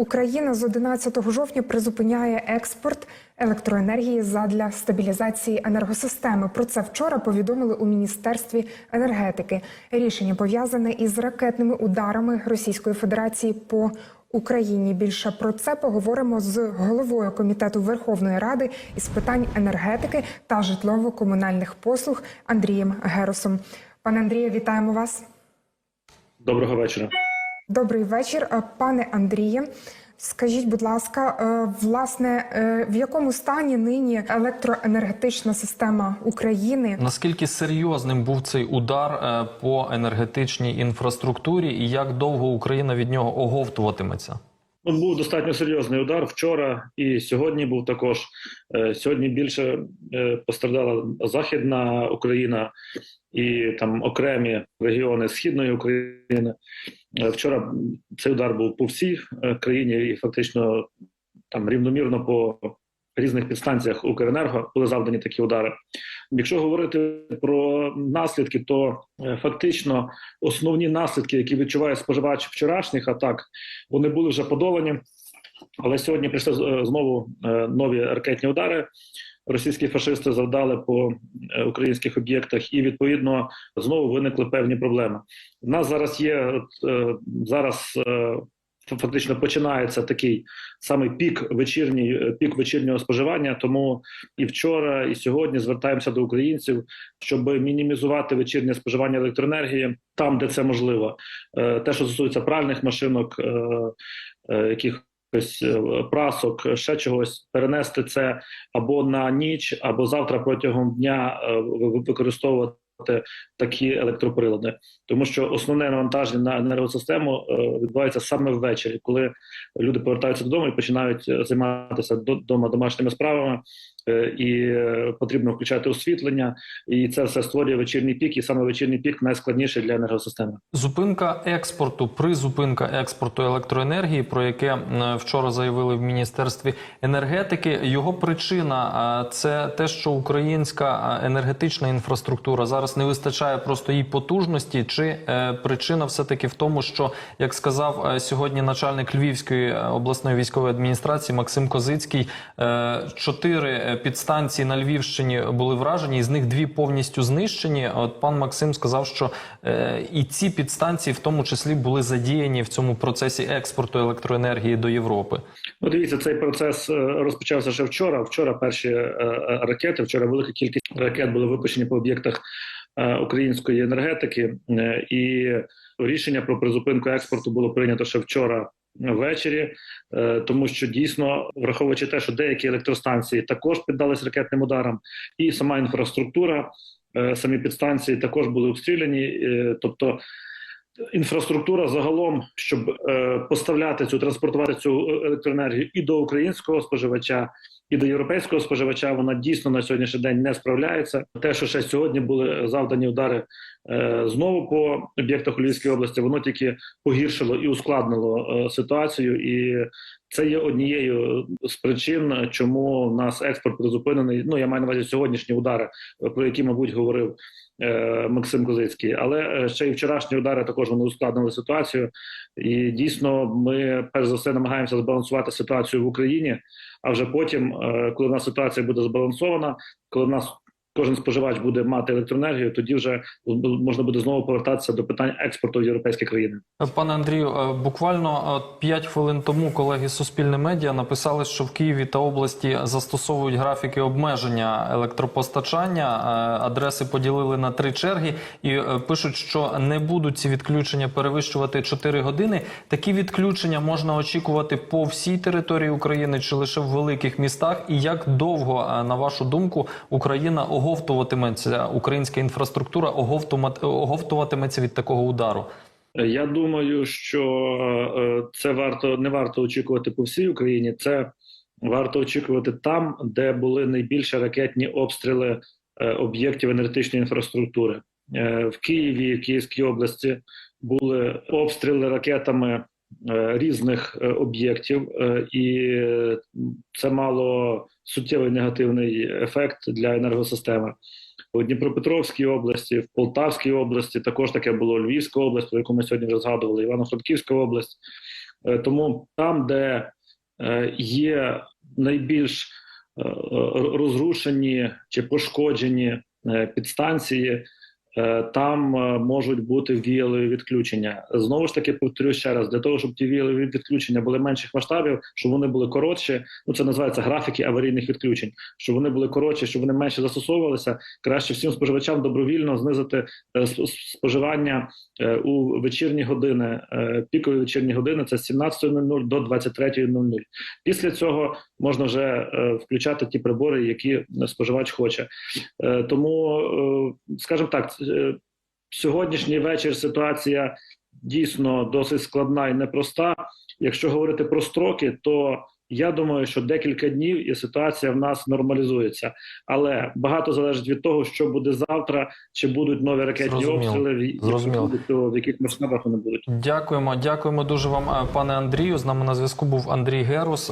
Україна з 11 жовтня призупиняє експорт електроенергії задля стабілізації енергосистеми. Про це вчора повідомили у міністерстві енергетики. Рішення пов'язане із ракетними ударами Російської Федерації по Україні. Більше про це поговоримо з головою комітету Верховної Ради із питань енергетики та житлово-комунальних послуг Андрієм Геросом. Пане Андрію, вітаємо вас. Доброго вечора. Добрий вечір, Е, пане Андріє. Скажіть, будь ласка, е, власне, е, в якому стані нині електроенергетична система України? Наскільки серйозним був цей удар по енергетичній інфраструктурі, і як довго Україна від нього оговтуватиметься? Ну, був достатньо серйозний удар вчора і сьогодні був також. Е, Сьогодні більше е, постраждала Західна Україна і там окремі регіони Східної України. Е, Вчора цей удар був по всій країні і фактично там рівномірно по різних підстанціях Укренерго були завдані такі удари. Якщо говорити про наслідки, то е, фактично основні наслідки, які відчуває споживач вчорашніх атак, вони були вже подолані. Але сьогодні прийшли е, знову е, нові ракетні удари. Російські фашисти завдали по українських об'єктах, і відповідно знову виникли певні проблеми. У нас зараз є зараз. Фактично починається такий самий пік вечірній е, пік вечірнього споживання. Тому і вчора, і сьогодні звертаємося до українців, щоб мінімізувати вечірнє споживання електроенергії там, де це можливо. Е, Те, що стосується пральних машинок, е, якихось е, прасок, ще чогось, перенести це або на ніч, або завтра протягом дня використовувати. Такі електроприлади, тому що основне навантаження на енергосистему е, відбувається саме ввечері, коли люди повертаються додому і починають е, займатися додома домашніми справами, і е, потрібно включати освітлення, і це все створює вечірній пік, і саме вечірній пік найскладніший для енергосистеми. Зупинка експорту, призупинка експорту електроенергії, про яке вчора заявили в міністерстві енергетики. Його причина це те, що українська енергетична інфраструктура зараз не вистачає просто її потужності. Чи е, причина все таки в тому, що як сказав е, сьогодні начальник Львівської е, обласної військової адміністрації Максим Козицький, е, чотири е, підстанції на Львівщині були вражені, із них дві повністю знищені. От пан Максим сказав, що е, і ці підстанції, в тому числі, були задіяні в цьому процесі експорту електроенергії до Європи. Ну, дивіться, цей процес е, розпочався ще вчора. Вчора перші е, ракети. Вчора велика кількість ракет були випущені по об'єктах української енергетики, і рішення про призупинку експорту було прийнято ще вчора. Ввечері, е, тому що дійсно, враховуючи те, що деякі електростанції також піддались ракетним ударам, і сама інфраструктура, е, самі підстанції також були обстріляні. Е, Тобто інфраструктура загалом, щоб е, поставляти цю транспортувати цю електроенергію і до українського споживача, і до європейського споживача, вона дійсно на сьогоднішній день не справляється. Те, що ще сьогодні були завдані удари е, знову по об'єктах у області, воно тільки погіршило і ускладнило е, ситуацію, і це є однією з причин, чому в нас експорт призупинений. Ну я маю на увазі сьогоднішні удари, про які мабуть говорив е, Максим Козицький. Але е, ще й вчорашні удари також вони ускладнили ситуацію. І дійсно, ми перш за все намагаємося збалансувати ситуацію в Україні. А вже потім, е, коли в нас ситуація буде збалансована, коли в нас кожен споживач буде мати електроенергію, тоді вже можна буде знову повертатися до питань експорту в європейські країни. Пане Андрію, е, буквально 5 хвилин тому колеги з Суспільне медіа написали, що в Києві та області застосовують графіки обмеження електропостачання. Е, Адреси поділили на три черги і е, пишуть, що не будуть ці відключення перевищувати 4 години. Такі відключення можна очікувати по всій території України чи лише в великих містах. І як довго, е, на вашу думку, Україна оговтуватиметься, українська інфраструктура оговтуватиметься від такого удару? Я думаю, що е, це варто не варто очікувати по всій Україні. Це варто очікувати там, де були найбільші ракетні обстріли е, об'єктів енергетичної інфраструктури. Е, В Києві, в Київській області були обстріли ракетами різних е, об'єктів, е, і це мало суттєвий негативний ефект для енергосистеми. У Дніпропетровській області, в Полтавській області також таке було Львівська область, про яку ми сьогодні вже згадували, Івано-Франківська область. Е, Тому там, де е, є найбільш е, е, розрушені чи пошкоджені е, підстанції, е, там е, можуть бути віялові відключення. Знову ж таки, повторюю ще раз: для того, щоб ті віялові відключення були менших масштабів, щоб вони були коротші. Ну це називається графіки аварійних відключень. Щоб вони були коротші, щоб вони менше застосовувалися. Краще всім споживачам добровільно знизити е, споживання е, у вечірні години, е, пікові вечірні години. Це з 17.00 до 23.00. Після цього можна вже е, включати ті прибори, які споживач хоче. Е, Тому, е, скажімо так, сьогоднішній вечір ситуація дійсно досить складна і непроста. Якщо говорити про строки, то я думаю, що декілька днів і ситуація в нас нормалізується. Але багато залежить від того, що буде завтра, чи будуть нові ракетні Зрозуміло. обстріли, Зрозуміло. то в яких масштабах вони будуть. Дякуємо, дякуємо дуже вам, пане Андрію. З нами на зв'язку був Андрій Герус.